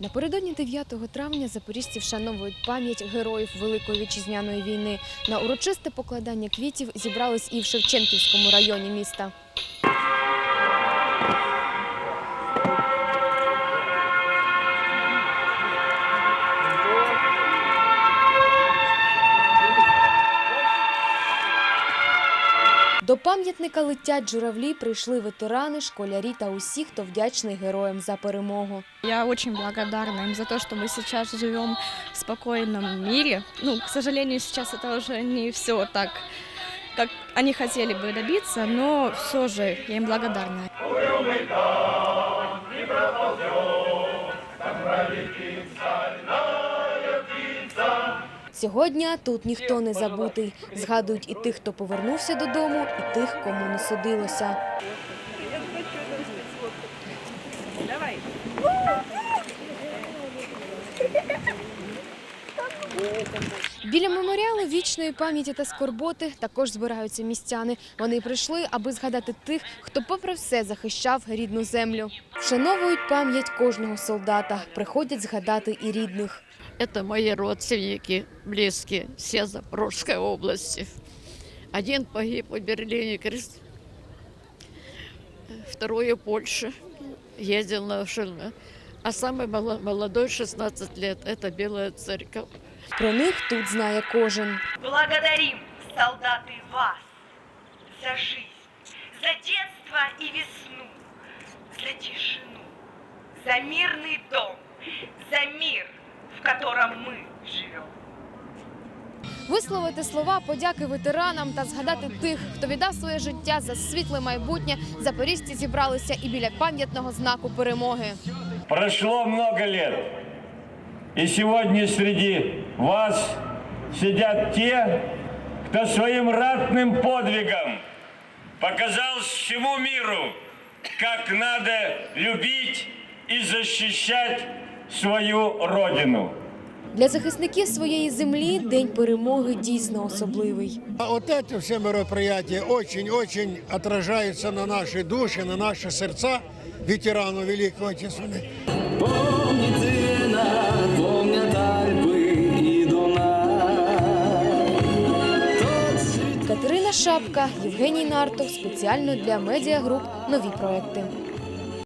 Напередодні 9 травня запоріжці вшановують пам'ять героїв Великої вітчизняної війни. На урочисте покладання квітів зібрались і в Шевченківському районі міста. До пам'ятника летять журавлі прийшли ветерани, школярі та усі, хто вдячний героям за перемогу. Я очень благодарна им за то, что мы сейчас живем в спокойном мире. Ну, к сожалению, сейчас это уже не все так, как они хотели бы добиться, но все же я им благодарна. Сьогодні тут ніхто не забутий. Згадують і тих, хто повернувся додому, і тих, кому не судилося. Біля меморіалу вічної пам'яті та скорботи також збираються містяни. Вони прийшли, аби згадати тих, хто, попри все, захищав рідну землю. Вшановують пам'ять кожного солдата, приходять згадати і рідних. Это мои родственники, близкие, все Запорожской области. Один погиб в Берлине, крест- второй в Польше, ездил на машине. А самый молодой, 16 лет, это Белая Церковь. Про них тут знає кожен. Благодарим, солдаты, вас за жизнь, за детство и весну, за тишину, за мирный дом, за мир, котором мы живем. Висловити слова подяки ветеранам та згадати тих, хто віддав своє життя за світле майбутнє. Запоріжці зібралися і біля пам'ятного знаку перемоги. Прошло много лет, и сегодня среди вас сидят те, кто своим ратным подвигом показал всему миру, как надо любить и защищать свою родину. Для захисників своєї землі день перемоги дійсно особливий. А вот эти все мероприятия очень-очень отражаются на наши души, на наши сердца ветеранов Великой Отечественной. Катерина Шапка, Євгеній Нартов спеціально для медіагруп нові проекти.